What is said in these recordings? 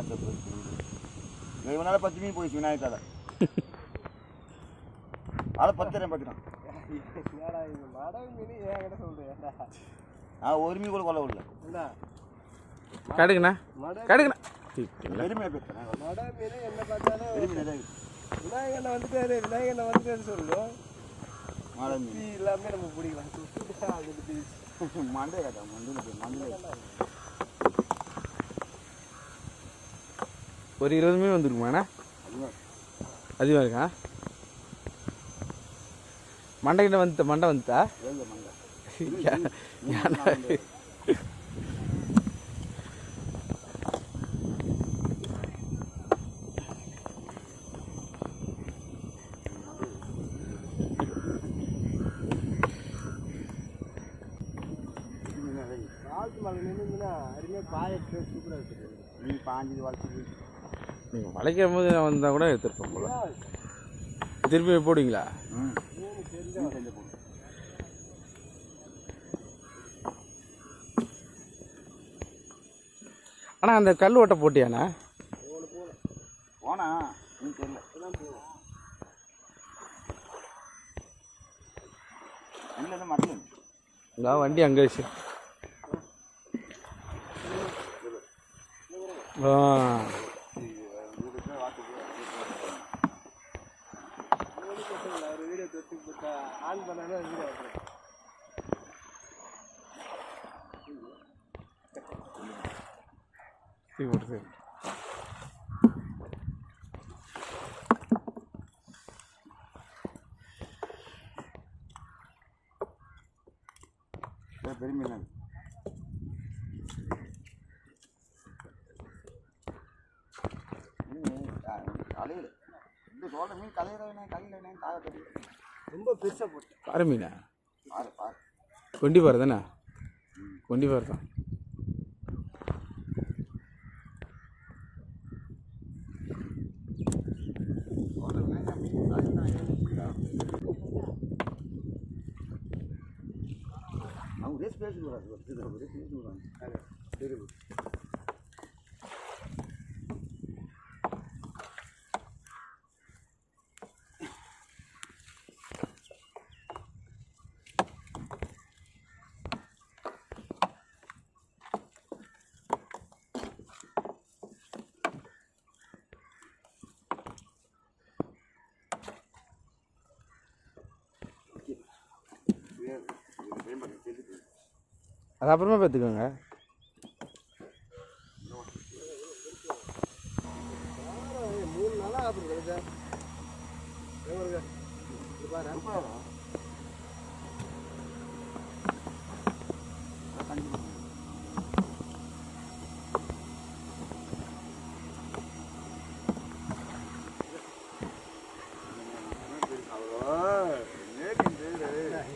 WhatsApp இவனால பத்து மீன் போயிடுச்சு விநாயகத்தால ஆளை பத்து ரூபாய் பார்த்துட்டான் என்னடா இது மடை மீன் ஏன் சொல்றேன்டா நான் ஒரு மீன் கூட கொள்ள விடல. மடை கடுக்குண்ணா தீட்டிங்களா பெருமையாக பேசுகிறேன் மடை மீன் என்ன பார்த்தாலும். விநாயகண்ண வந்துட்டாரு விநாயகண்ண வந்துட்டாரு சொல்லணும் மாலை மீன். எல்லாமே நம்ம பிடிக்கலாம். மண்டே கேட்டா மண்டையில் போய் ஒரு இருபது மீன் வந்துருக்குமாண்ணா அதிகமாக இருக்கா? மண்டைக்கிட்ட வந்து மண்டை வந்துட்டா? ஏங்க காலத்து மலை நின்றுங்கன்னா அருமையாக பாய சூப்பராக இருக்குது நீ பாஞ்சு வளர்த்து நீங்கள் வளைக்கும் போது நான் வந்தால் கூட எடுத்துருப்பேன் போல. திருப்பி போடுவீங்களா? அண்ணா அந்த கல் ஓட்டை போட்டியாண்ணா போனா தெரியல வண்டி அங்கே வச்சு. ஆ ஒரு வீடியோ தொட்டு போட்டா ஆன் பண்ணாலும் வீடியோ சரி போட்டு சரி. பெருமை இல்லை கலையில் இந்த சொல்கிற மீன் கலையிறவனே கலையிலனே தெரியும் ரொம்ப பெருசாக போட்டு. பாரு மீனா. பாரு பாரு. கொண்டி பாரு தானே? கொண்டி பாரு தான். அவங்க ரேஸ் அது அப்புறமா பார்த்துக்கோங்க.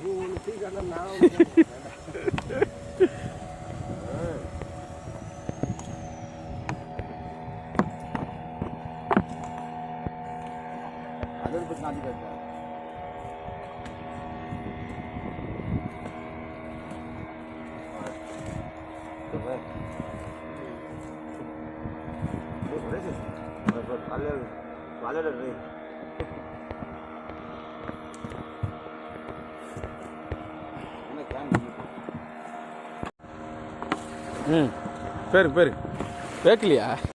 மூணு अगर फिर बचना करता है। हम्म, फिर फिर। देख लिया।